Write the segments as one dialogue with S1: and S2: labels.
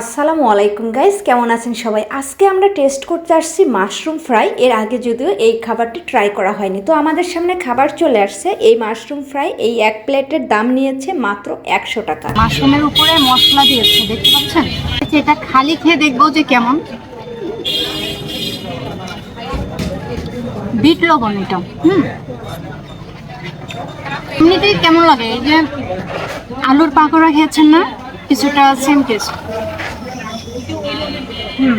S1: আসসালামু আলাইকুম গাইস কেমন আছেন সবাই? আজকে আমরা টেস্ট করতে আসছি মাশরুম ফ্রাই এর আগে যদিও এই খাবারটি ট্রাই করা হয়নি। তো আমাদের সামনে খাবার চলে আসছে। এই মাশরুম ফ্রাই এই এক প্লেটের দাম নিয়েছে মাত্র একশো টাকা।
S2: মাশরুমের উপরে মশলা দিয়েছে দেখতে পাচ্ছেন? আচ্ছা, এটা খালি খেয়ে দেখব যে কেমন। বিট লবণ এটা হুম। এমনিতেই কেমন লাগে। এই যে আলুর পাকোড়া খেয়েছেন না? কিছুটা সেম টেস্ট হুম।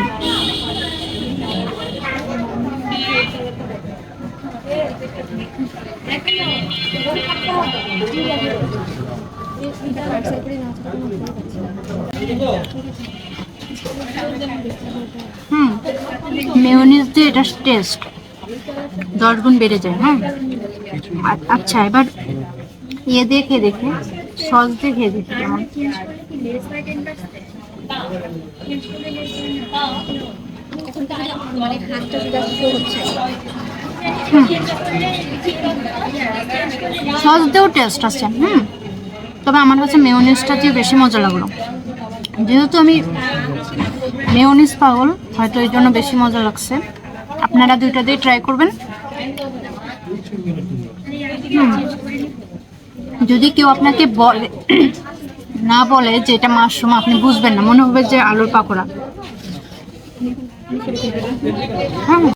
S2: হুম। মেয়োনিজ দিয়ে এটা টেস্ট দশ গুণ বেড়ে যায় হ্যাঁ? আচ্ছা এবার ইয়ে দিয়ে খেয়ে দেখি। সস দিয়ে খেয়ে দেখি। কেমন দিয়েও টেস্ট আছে, হুম। তবে আমার কাছে মেয়োনিজটা দিয়ে বেশি মজা লাগল। যেহেতু আমি মেয়োনিজ পাগল, হয়তো এই জন্য বেশি মজা লাগছে। আপনারা দুইটা দিয়ে ট্রাই করবেন। যদি কেউ আপনাকে বলে না বলে যে এটা মাশরুম আপনি বুঝবেন না। মনে হবে যে আলুর পাকোড়া। হ্যাঁ।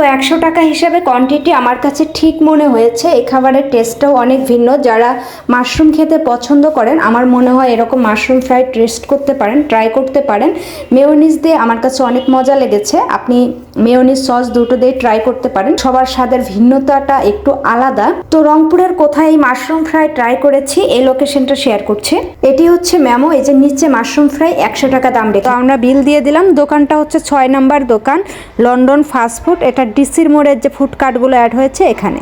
S1: তো একশো টাকা হিসাবে কোয়ান্টিটি আমার কাছে ঠিক মনে হয়েছে। এই খাবারের টেস্টটাও অনেক ভিন্ন। যারা মাশরুম খেতে পছন্দ করেন, আমার মনে হয় এরকম মাশরুম ফ্রাই টেস্ট করতে পারেন ট্রাই করতে পারেন। মেয়োনিজ দিয়ে আমার কাছে অনেক মজা লেগেছে। আপনি মেয়োনিজ সস দুটো দিয়ে ট্রাই করতে পারেন। সবার স্বাদের ভিন্নতাটা একটু আলাদা। তো রংপুরের কোথায় এই মাশরুম ফ্রাই ট্রাই করেছি, এই লোকেশনটা শেয়ার করছে। এটি হচ্ছে ম্যামো এই যে নিচে মাশরুম ফ্রাই একশো টাকা দাম রেখে। আমরা বিল দিয়ে দিলাম। দোকানটা হচ্ছে ছয় নাম্বার দোকান লন্ডন ফাস্ট ফুড এটা ডিসির মোড়ের যে ফুড কার্টগুলো অ্যাড হয়েছে এখানে।